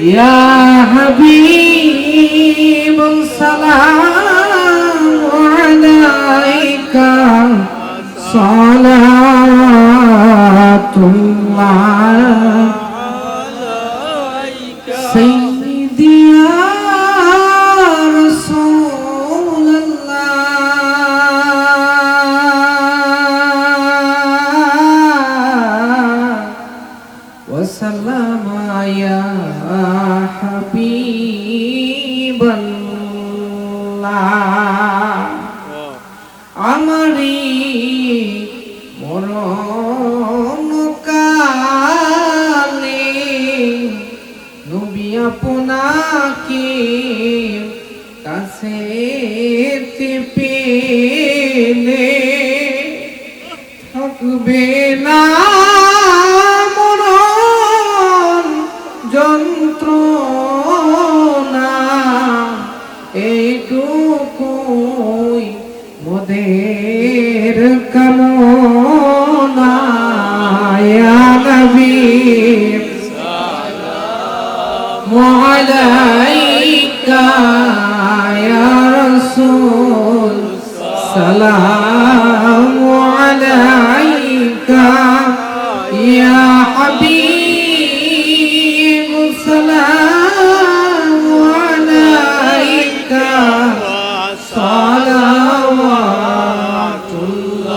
يا حبيب السلام عليك صلاة الله سيدي يا رسول الله وسلم يا আমারি মরণ কালে নবী আপনাকে কাছে পেলে থাকবে না নবীর কামনা নবী মালাইকা রসুল সালাম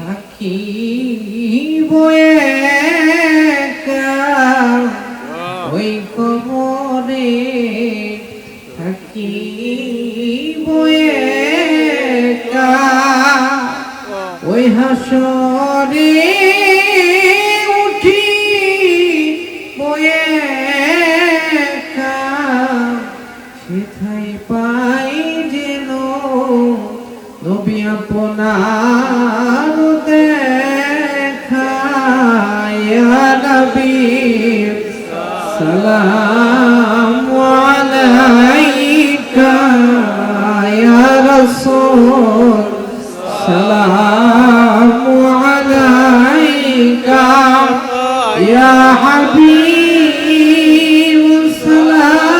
থাকি একা। ওই কবরে থাকি একা। ওই হাসরে উঠি বয়ে সেথায় পাই যেন নবী আপনার দেখা ইয়া নবী সালাম আলাইকা ইয়া রাসূল সালাম আলাইকা ইয়া হাবিব সালাম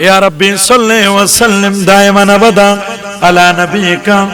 یا ربی صلی وسلم دائما ابدا علی نبی کا